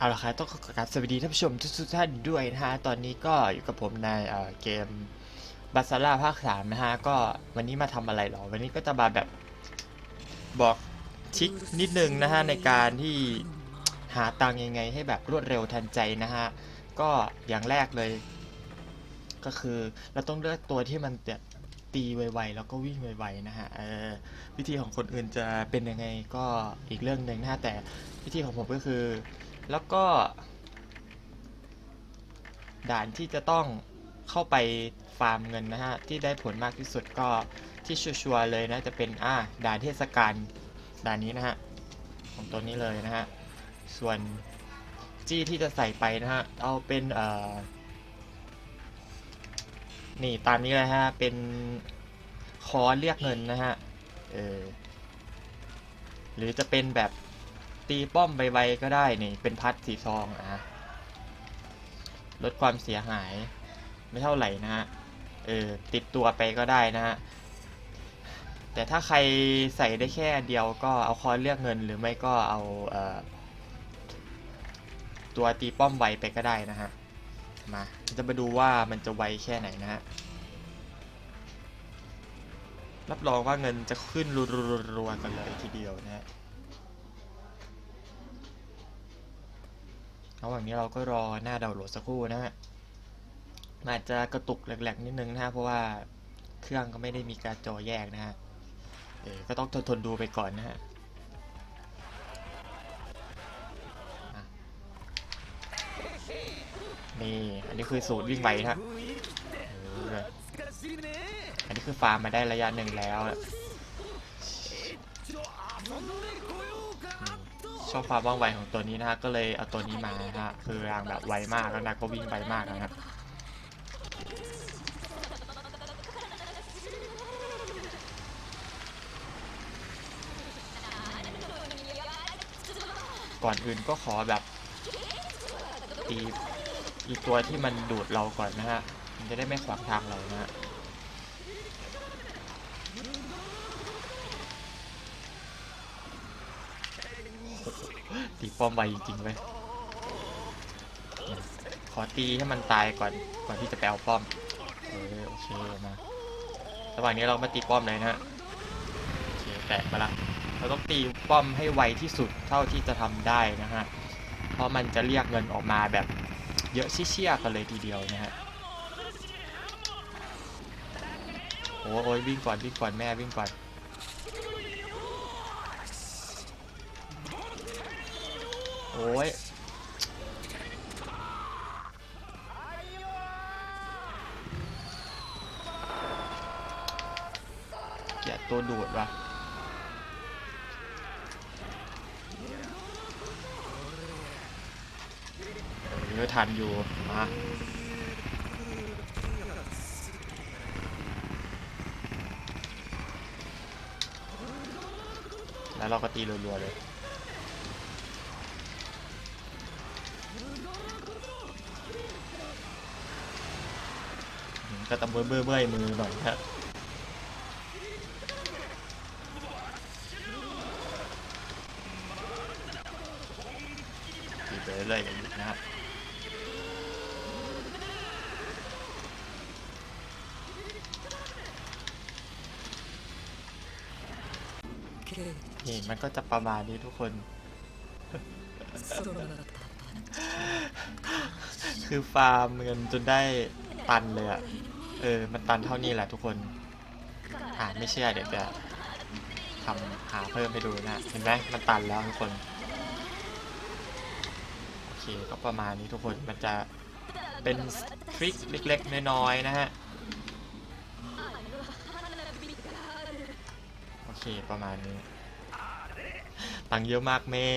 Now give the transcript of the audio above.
เอาละครับต้องขอกราบสวัสดีท่านผู้ชมทุกท่านด้วยนะฮะ ตอนนี้ก็อยู่กับผมในเเกมบัสซาร่าภาคสามนะฮะ ก็วันนี้มาทำอะไรหรอ วันนี้ก็จะมาแบบบอกทิกนิดนึงนะฮะ ในการที่หาตังยังไงให้แบบรวดเร็วทันใจนะฮะ ก็อย่างแรกเลย ก็คือเราต้องเลือกตัวที่มันแบบตีไวๆแล้วก็วิ่งไวๆนะฮะวิธีของคนอื่นจะเป็นยังไงก็อีกเรื่องหนึ่งนะฮะแต่วิธีของผมก็คือ แล้วก็ ด่านที่จะต้องเข้าไปฟาร์มเงินนะฮะ ที่ได้ผลมากที่สุดก็ที่ชัวร์เลยนะจะเป็นอ่าด่านเทศกาลด่านนี้นะฮะของตัวนี้เลยนะฮะ ส่วนจี้ที่จะใส่ไปนะฮะ เอาเป็นเอ่อนี่ตามนี้เลยฮะ เป็นคอเรียกเงินนะฮะ เออ หรือจะเป็นแบบ ตีป้อมไวๆก็ได้นี่ เป็นพัดสีทองอะลดความเสียหายไม่เท่าไหร่นะฮะ เออ ติดตัวไปก็ได้นะฮะ แต่ถ้าใครใส่ได้แค่เดียวก็เอาคอนเลือกเงินหรือไม่ก็เอาเออตัวตีป้อมไวไปก็ได้นะฮะ มาจะมาดูว่ามันจะไวแค่ไหนนะฮะ รับรองว่าเงินจะขึ้นรัวๆกันเลยทีเดียวนะฮะ ระหว่างนี้เราก็รอหน้าดาวน์โหลดสักครู่นะฮะอาจจะกระตุกแหลกๆนิดนึงนะฮะเพราะว่าเครื่องก็ไม่ได้มีการจอแยกนะฮะเออก็ต้องทนดูไปก่อนนะฮะนี่อันนี้คือสูตรวิ่งไวนะฮะเอออันนี้คือฟาร์มมาได้ระยะหนึ่งแล้ว ชอบความว่องไวของตัวนี้นะฮะก็เลยเอาตัวนี้มานะฮะคือรางแบบไวมากแล้วนะก็วิ่งไวมากนะครับก่อนอื่นก็ขอแบบตีอีตัวที่มันดูดเราก่อนนะฮะมันจะได้ไม่ขวางทางเรานะฮะ ตีป้อมไวจริงๆเว้ยขอตีให้มันตายก่อนก่อนที่จะไปเอาป้อมเออโอเคมาระหว่างนี้เรามาตีป้อมเลยนะฮะโอเคแตะมาละเราต้องตีป้อมให้ไวที่สุดเท่าที่จะทำได้นะฮะเพราะมันจะเรียกเงินออกมาแบบเยอะเชี่ยๆกันเลยทีเดียวนะฮะโอ้โหวิ่งก่อนวิ่งก่อนแม่วิ่งก่อน โอ้ยเกียดตัวดูดว่ะเออทันอยู่ มาแล้วเราก็ตีรัวๆเลย ก็ตำเบื่อเบื่อเมื่อมือหน่อยฮะตีไปเรื่อยๆนอยู่นะฮะนี่มันก็จะประมาณนี้ทุกคน คือฟาร์มเงินจนได้ตันเลยอะ เออ มันตันเท่านี้แหละทุกคนอ่าไม่เชื่อเดี๋ยวจะทำหาเพิ่มให้ดูนะ เห็นไหมมันตันแล้วทุกคน โอเค ก็ประมาณนี้ทุกคน มันจะเป็นทริคเล็กๆ น้อยๆ นะฮะ โอเค ประมาณนี้ ตังเยอะมากแม่